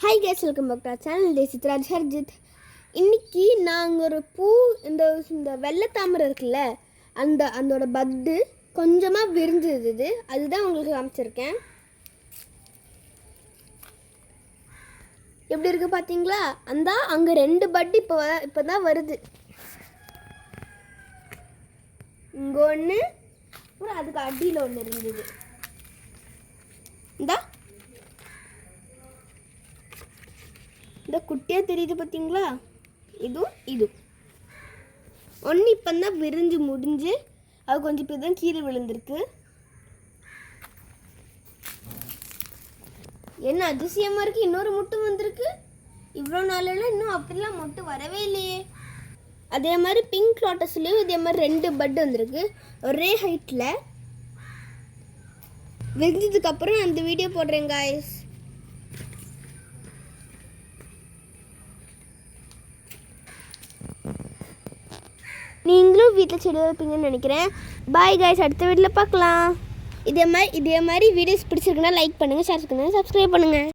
Hi guys welcome back to channel டே சித்ராஜ் ஹர்ஜித் இன்றைக்கி நாங்கள் ஒரு பூ இந்த இந்த வெள்ளை தாமரை இருக்குல்ல அந்த அதோட பத்து கொஞ்சமாக விரிஞ்சிருந்தது அதுதான் உங்களுக்கு காமிச்சிருக்கேன். எப்படி இருக்குது பார்த்தீங்களா அந்த அங்கே ரெண்டு பட் இப்போ இப்போ தான் வருது. இங்கே ஒன்று அப்புறம் அதுக்கு அடியில் ஒன்று இருந்தது. இந்தா. இந்த குட்டியாக தெரியுது பார்த்தீங்களா இதுவும் இதுவும் ஒன்று இப்போ தான் விரிஞ்சு முடிஞ்சு அது கொஞ்சம் இப்போ தான் கீழே விழுந்திருக்கு. என்ன அதிசயமாக இருக்குது இன்னொரு முட்டை வந்திருக்கு. இவ்வளோ நாளெல்லாம் இன்னும் அப்படிலாம் முட்டை வரவே இல்லையே. அதே மாதிரி பிங்க் லோட்டஸ்லேயும் இதே மாதிரி ரெண்டு பட் வந்திருக்கு. ஒரே ஹைட்டில் விரிஞ்சதுக்கப்புறம் அந்த வீடியோ போடுறேன் காய்ஸ் நீங்களும் வீட்டில் செடி வைப்பீங்கன்னு நினைக்கிறேன். பாய் காய்ஸ் அடுத்த வீட்டில் பார்க்கலாம். இதே மாதிரி இதே மாதிரி வீடியோஸ் பிடிச்சிருக்குன்னா லைக் பண்ணுங்கள் ஷேர் பண்ணுங்கள் சப்ஸ்கிரைப் பண்ணுங்கள்